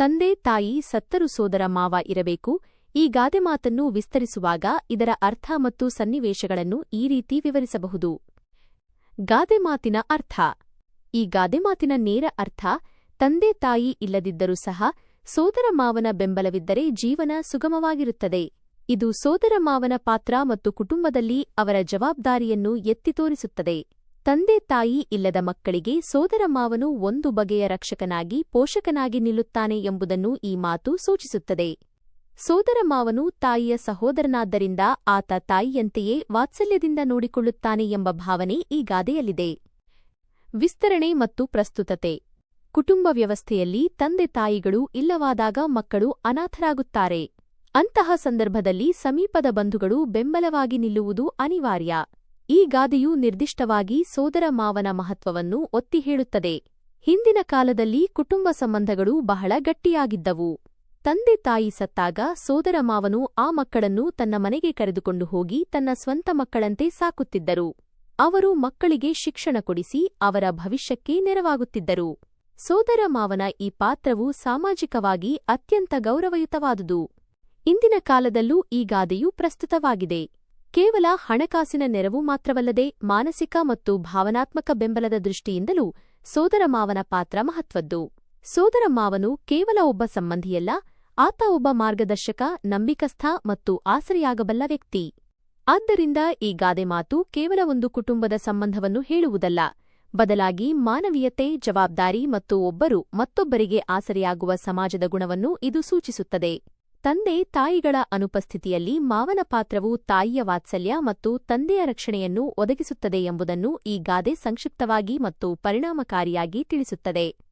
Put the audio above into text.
ತಂದೆ ತಾಯಿ ಸತ್ತರು ಸೋದರ ಮಾವ ಇರಬೇಕು. ಈ ಗಾದೆ ಮಾತನ್ನು ವಿಸ್ತರಿಸುವಾಗ ಇದರ ಅರ್ಥ ಮತ್ತು ಸನ್ನಿವೇಶಗಳನ್ನು ಈ ರೀತಿ ವಿವರಿಸಬಹುದು. ಗಾದೆ ಮಾತಿನ ಅರ್ಥ. ಈ ಗಾದೆ ಮಾತಿನ ನೇರ ಅರ್ಥ, ತಂದೆ ತಾಯಿ ಇಲ್ಲದಿದ್ದರೂ ಸಹ ಸೋದರ ಮಾವನ ಬೆಂಬಲವಿದ್ದರೆ ಜೀವನ ಸುಗಮವಾಗಿರುತ್ತದೆ. ಇದು ಸೋದರ ಮಾವನ ಪಾತ್ರ ಮತ್ತು ಕುಟುಂಬದಲ್ಲಿ ಅವರ ಜವಾಬ್ದಾರಿಯನ್ನು ಎತ್ತಿ ತೋರಿಸುತ್ತದೆ. ತಂದೆ ತಾಯಿ ಇಲ್ಲದ ಮಕ್ಕಳಿಗೆ ಸೋದರ ಮಾವನು ಒಂದು ಬಗೆಯ ರಕ್ಷಕನಾಗಿ ಪೋಷಕನಾಗಿ ನಿಲ್ಲುತ್ತಾನೆ ಎಂಬುದನ್ನು ಈ ಮಾತು ಸೂಚಿಸುತ್ತದೆ. ಸೋದರ ಮಾವನು ತಾಯಿಯ ಸಹೋದರನಾದ್ದರಿಂದ ಆತ ತಾಯಿಯಂತೆಯೇ ವಾತ್ಸಲ್ಯದಿಂದ ನೋಡಿಕೊಳ್ಳುತ್ತಾನೆ ಎಂಬ ಭಾವನೆ ಈ ಗಾದೆಯಲ್ಲಿದೆ. ವಿಸ್ತರಣೆ ಮತ್ತು ಪ್ರಸ್ತುತತೆ. ಕುಟುಂಬ ವ್ಯವಸ್ಥೆಯಲ್ಲಿ ತಂದೆ ತಾಯಿಗಳು ಇಲ್ಲವಾದಾಗ ಮಕ್ಕಳು ಅನಾಥರಾಗುತ್ತಾರೆ. ಅಂತಹ ಸಂದರ್ಭದಲ್ಲಿ ಸಮೀಪದ ಬಂಧುಗಳು ಬೆಂಬಲವಾಗಿ ನಿಲ್ಲುವುದು ಅನಿವಾರ್ಯ. ಈ ಗಾದೆಯು ನಿರ್ದಿಷ್ಟವಾಗಿ ಸೋದರ ಮಾವನ ಮಹತ್ವವನ್ನು ಒತ್ತಿ ಹೇಳುತ್ತದೆ. ಹಿಂದಿನ ಕಾಲದಲ್ಲಿ ಕುಟುಂಬ ಸಂಬಂಧಗಳು ಬಹಳ ಗಟ್ಟಿಯಾಗಿದ್ದವು. ತಂದೆ ತಾಯಿ ಸತ್ತಾಗ ಸೋದರ ಮಾವನು ಆ ಮಕ್ಕಳನ್ನು ತನ್ನ ಮನೆಗೆ ಕರೆದುಕೊಂಡು ಹೋಗಿ ತನ್ನ ಸ್ವಂತ ಮಕ್ಕಳಂತೆ ಸಾಕುತ್ತಿದ್ದರು. ಅವರು ಮಕ್ಕಳಿಗೆ ಶಿಕ್ಷಣ ಕೊಡಿಸಿ ಅವರ ಭವಿಷ್ಯಕ್ಕೆ ನೆರವಾಗುತ್ತಿದ್ದರು. ಸೋದರ ಮಾವನ ಈ ಪಾತ್ರವು ಸಾಮಾಜಿಕವಾಗಿ ಅತ್ಯಂತ ಗೌರವಯುತವಾದುದು. ಇಂದಿನ ಕಾಲದಲ್ಲೂ ಈ ಗಾದೆಯು ಪ್ರಸ್ತುತವಾಗಿದೆ. ಕೇವಲ ಹಣಕಾಸಿನ ನೆರವು ಮಾತ್ರವಲ್ಲದೆ ಮಾನಸಿಕ ಮತ್ತು ಭಾವನಾತ್ಮಕ ಬೆಂಬಲದ ದೃಷ್ಟಿಯಿಂದಲೂ ಸೋದರ ಮಾವನ ಪಾತ್ರ ಮಹತ್ವದ್ದು. ಸೋದರ ಮಾವನು ಕೇವಲ ಒಬ್ಬ ಸಂಬಂಧಿಯಲ್ಲ, ಆತ ಒಬ್ಬ ಮಾರ್ಗದರ್ಶಕ, ನಂಬಿಕಸ್ಥ ಮತ್ತು ಆಸರೆಯಾಗಬಲ್ಲ ವ್ಯಕ್ತಿ. ಆದ್ದರಿಂದ ಈ ಗಾದೆ ಮಾತು ಕೇವಲ ಒಂದು ಕುಟುಂಬದ ಸಂಬಂಧವನ್ನು ಹೇಳುವುದಲ್ಲ, ಬದಲಾಗಿ ಮಾನವೀಯತೆ, ಜವಾಬ್ದಾರಿ ಮತ್ತು ಒಬ್ಬರು ಮತ್ತೊಬ್ಬರಿಗೆ ಆಸರೆಯಾಗುವ ಸಮಾಜದ ಗುಣವನ್ನು ಇದು ಸೂಚಿಸುತ್ತದೆ. ತಂದೆ ತಾಯಿಗಳ ಅನುಪಸ್ಥಿತಿಯಲ್ಲಿ ಮಾವನ ಪಾತ್ರವು ತಾಯಿಯ ವಾತ್ಸಲ್ಯ ಮತ್ತು ತಂದೆಯ ರಕ್ಷಣೆಯನ್ನು ಒದಗಿಸುತ್ತದೆ ಎಂಬುದನ್ನು ಈ ಗಾದೆ ಸಂಕ್ಷಿಪ್ತವಾಗಿ ಮತ್ತು ಪರಿಣಾಮಕಾರಿಯಾಗಿ ತಿಳಿಸುತ್ತದೆ.